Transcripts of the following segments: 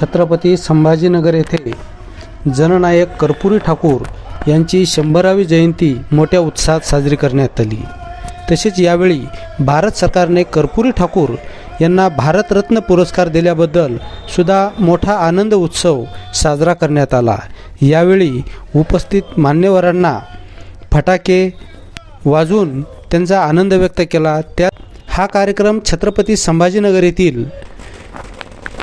छत्रपती संभाजीनगर येथे जननायक कर्पुरी ठाकूर यांची शंभरावी जयंती मोठ्या उत्साहात साजरी करण्यात आली. तसेच यावेळी भारत सरकारने कर्पुरी ठाकूर यांना भारतरत्न पुरस्कार दिल्याबद्दल सुद्धा मोठा आनंद उत्सव साजरा करण्यात आला. यावेळी उपस्थित मान्यवरांना फटाके वाजून त्यांचा आनंद व्यक्त केला. त्यात हा कार्यक्रम छत्रपती संभाजीनगर येथील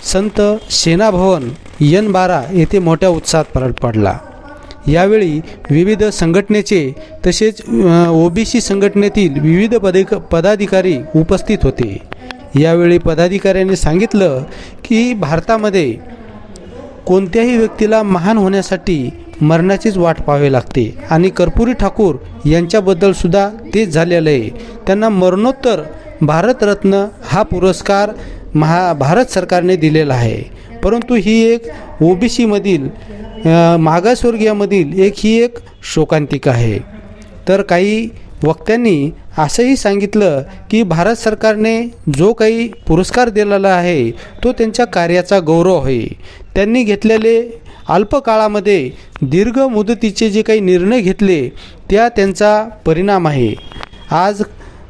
संत सेनाभवन यन बारा येथे मोठ्या उत्साहात पार पडला. यावेळी विविध संघटनेचे तसेच ओबीसी संघटनेतील विविध पदे पदाधिकारी उपस्थित होते. यावेळी पदाधिकाऱ्यांनी सांगितलं की भारतामध्ये कोणत्याही व्यक्तीला महान होण्यासाठी मरणाचीच वाट पाहावी लागते आणि कर्पुरी ठाकूर यांच्याबद्दल सुद्धा तेच झालेलं आहे. त्यांना मरणोत्तर भारतरत्न हा पुरस्कार महा भारत सरकारने दिलेला आहे. परंतु ही एक ओबीसीमधील मागासवर्गीयामधील एक ही एक शोकांतिका आहे. तर काही वक्त्यांनी असंही सांगितलं की भारत सरकारने जो काही पुरस्कार दिलेला आहे तो त्यांच्या कार्याचा गौरव आहे. त्यांनी घेतलेले अल्पकाळामध्ये दीर्घ मुदतीचे जे काही निर्णय घेतले त्या त्यांचा परिणाम आहे. आज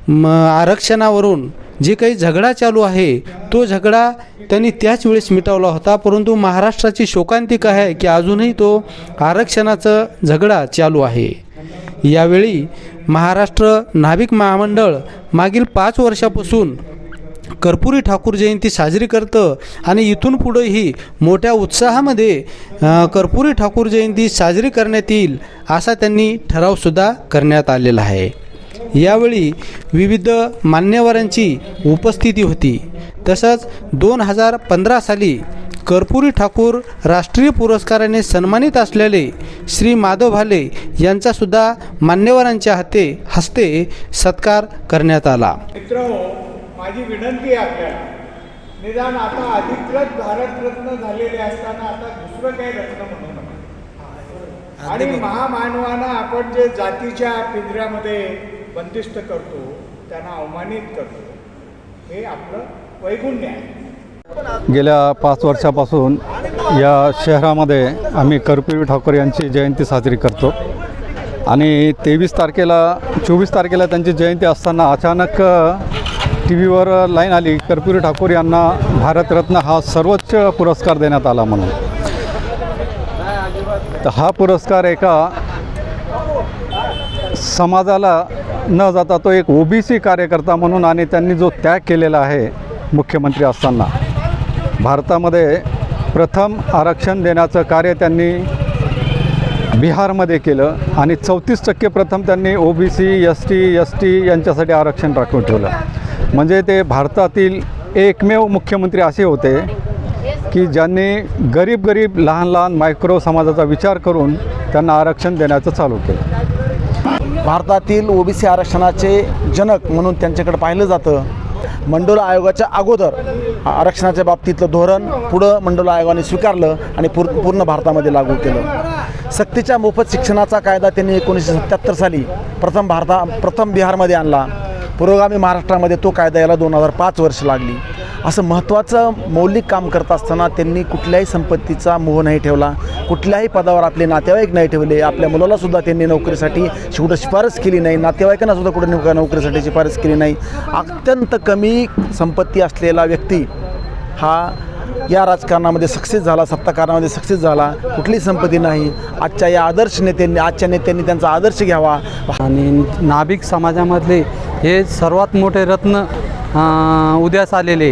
म आरक्षणावरून जे काही झगडा चालू आहे तो झगडा त्यांनी त्याच वेळेस मिटवला होता. परंतु महाराष्ट्राची शोकांतिका आहे की अजूनही तो आरक्षणाचा झगडा चालू आहे. यावेळी महाराष्ट्र नाभिक महामंडळ मागील पाच वर्षापासून कर्पुरी ठाकूर जयंती साजरी करतं आणि इथून पुढंही मोठ्या उत्साहामध्ये कर्पुरी ठाकूर जयंती साजरी करण्यात येईल असा त्यांनी ठरावसुद्धा करण्यात आलेला आहे. यावेळी विविध मान्यवरांची उपस्थिती होती. तसंच दोन हजार पंधरा साली कर्पुरी ठाकूर राष्ट्रीय पुरस्काराने सन्मानित असलेले श्री माधव भाले यांचासुद्धा मान्यवरांच्या हाते हस्ते सत्कार करण्यात आला. मित्र माझी विनंती आहे आपल्याला. निदान आता अधिकृत भारतरत्न झालेले असताना आता दुसरं काही रत्न म्हणू नका आणि महामानवांना आपण जे जातीच्या पिंजऱ्यामध्ये बंदिस्त करतो त्यांना अवमानित करतो. हे आपलं वैगुण्य आहे. गेल्या पाच वर्षापासून या शहरामध्ये आम्ही कर्पूरी ठाकूर यांची जयंती साजरी करतो. आणि तेवीस तारखेला चोवीस तारखेला त्यांची जयंती असताना अचानक टी व्हीवर लाईन आली कर्पूरी ठाकूर यांना भारतरत्न हा सर्वोच्च पुरस्कार देण्यात आला म्हणून. तर हा पुरस्कार एका समाजाला न जाता तो एक ओबीसी कार्यकर्ता म्हणून आणि त्यांनी जो त्याग केलेला आहे मुख्यमंत्री असताना भारतामध्ये प्रथम आरक्षण देण्याचं कार्य त्यांनी बिहारमध्ये केलं आणि चौतीस टक्के प्रथम त्यांनी O B C S T S T यांच्यासाठी आरक्षण राखून ठेवलं. म्हणजे ते भारतातील एकमेव मुख्यमंत्री असे होते की ज्यांनी गरीब गरीब लहान लहान मायक्रो समाजाचा विचार करून त्यांना आरक्षण देण्याचं चालू केलं. भारतातील ओबीसी आरक्षणाचे जनक म्हणून त्यांच्याकडे पाहिलं जातं. मंडल आयोगाच्या अगोदर आरक्षणाच्या बाबतीतलं धोरण पुढं मंडल आयोगाने स्वीकारलं आणि पूर पूर्ण भारतामध्ये लागू केलं. सक्तीच्या मोफत शिक्षणाचा कायदा त्यांनी एकोणीसशे सत्त्याहत्तर साली प्रथम भारता प्रथम बिहारमध्ये आणला. पुरोगामी महाराष्ट्रामध्ये तो कायदा याला दोन हजार पाच वर्ष लागली. असं महत्त्वाचं मौलिक काम करत असताना त्यांनी कुठल्याही संपत्तीचा मोह नाही ठेवला. कुठल्याही पदावर आपले नातेवाईक नाही ठेवले. आपल्या मुलालासुद्धा त्यांनी नोकरीसाठी कुठं शिफारस केली नाही. नातेवाईकांनासुद्धा कुठं नोकरीसाठी शिफारस केली नाही. अत्यंत कमी संपत्ती असलेला व्यक्ती हा या राजकारणामध्ये सक्सेस झाला सत्ताकारणामध्ये सक्सेस झाला. कुठली संपत्ती नाही. आजच्या या आदर्श नेत्यांनी आजच्या नेत्यांनी त्यांचा आदर्श घ्यावा. आणि नाभिक समाजामधले हे सर्वात मोठे रत्न उद्यास आलेले